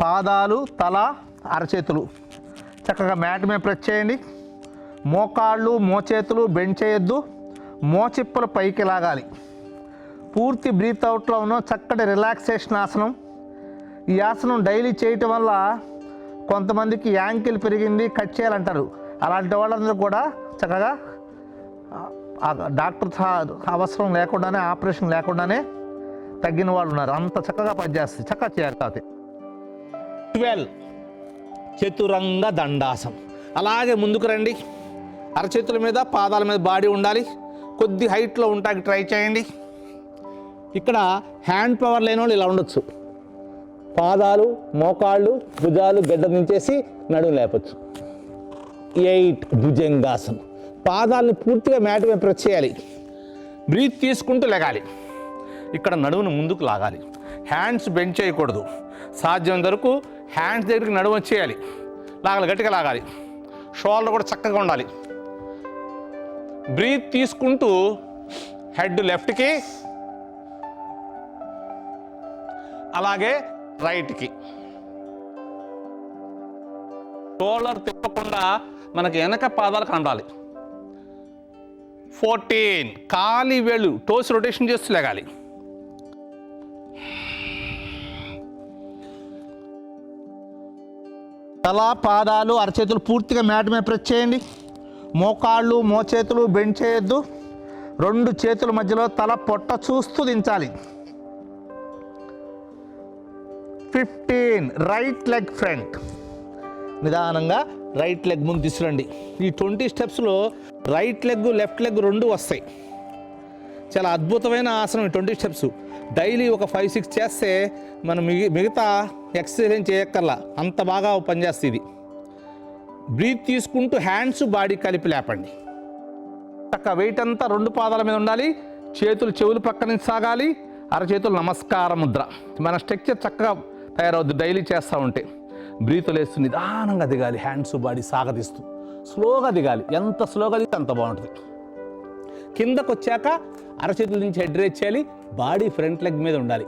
పాదాలు తల అరచేతులు. చక్కగా మ్యాట్ మీద ప్రెస్ చేయండి. మోకాళ్ళు మోచేతులు బెండ్ చేయొద్దు. మోచిప్పలు పైకి లాగాలి. పూర్తి బ్రీత్ అవుట్లో ఉన్న చక్కటి రిలాక్సేషన్ ఆసనం. ఈ ఆసనం డైలీ చేయటం వల్ల కొంతమందికి యాంకిల్ పెరిగింది కట్ చేయాలంటారు. అలాంటి వాళ్ళందరూ కూడా చక్కగా డాక్టర్ అవసరం లేకుండానే ఆపరేషన్ లేకుండానే తగ్గిన వాళ్ళు ఉన్నారు. అంత చక్కగా పనిచేస్తుంది. చక్కగా చేయాలి కాకపోతే ట్వెల్వ్ చతురంగ దండాసం అలాగే ముందుకు రండి. అరచేతుల మీద పాదాల మీద బాడీ ఉండాలి. కొద్ది హైట్లో ఉంటాకి ట్రై చేయండి. ఇక్కడ హ్యాండ్ పవర్ లేని వాళ్ళు ఇలా ఉండొచ్చు. పాదాలు మోకాళ్ళు భుజాలు గడ్డ నుంచేసి నడుము లేపచ్చు. ఎయిట్ భుజంగాసనం. పాదాలను పూర్తిగా మ్యాట్ మీద ప్రెస్ చేయాలి. బ్రీత్ తీసుకుంటూ లెగాలి. ఇక్కడ నడుమును ముందుకు లాగాలి. హ్యాండ్స్ బెండ్ చేయకూడదు. సాధ్యం వరకు హ్యాండ్స్ దగ్గరికి నడుము వచ్చేయాలి. లాగాలి గట్టిగా లాగాలి. షోల్డర్ కూడా చక్కగా ఉండాలి. బ్రీత్ తీసుకుంటూ హెడ్ లెఫ్ట్కి అలాగే రైట్కి. షోల్డర్ తిప్పకుండా మనకి వెనక పాదాలు కనడాలి ఫోర్టీన్. కాలి వేళ్ళు టోస్ రొటేషన్ చేస్తూ లేగాలి. తల పాదాలు అరచేతులు పూర్తిగా మ్యాట్ మీద ప్రెస్ చేయండి. మోకాళ్ళు మోచేతులు బెండ్ చేయొద్దు. రెండు చేతుల మధ్యలో తల పొట్ట చూస్తూ దించాలి. Fifteen right leg front. నిదానంగా రైట్ లెగ్ ముందు తీసుకురండి. ఈ ట్వంటీ స్టెప్స్లో రైట్ లెగ్ లెఫ్ట్ లెగ్ రెండు వస్తాయి. చాలా అద్భుతమైన ఆసనం ఈ ట్వంటీ స్టెప్స్. డైలీ ఒక ఫైవ్ సిక్స్ చేస్తే మనం మిగి మిగతా ఎక్సర్సైజ్ చేయక్కర్లా. అంత బాగా పనిచేస్తుంది ఇది బ్రీత్ తీసుకుంటూ హ్యాండ్స్ బాడీ కలిపి లేపండి. చక్క వెయిట్ అంతా రెండు పాదాల మీద ఉండాలి. చేతులు చెవులు పక్క నుంచి సాగాలి. అరచేతులు నమస్కార ముద్ర. మన స్ట్రక్చర్ చక్కగా తయారవుద్ది. డైలీ చేస్తూ ఉంటే. బ్రీతులు వేస్తూ నిదానంగా దిగాలి. హ్యాండ్స్ బాడీ సాగదీస్తూ. స్లోగా దిగాలి. ఎంత స్లోగా దిగితే అంత బాగుంటుంది. కిందకు వచ్చాక అరచేతుల నుంచి హెడ్ రేట్ చేయాలి. బాడీ ఫ్రంట్ లెగ్ మీద ఉండాలి.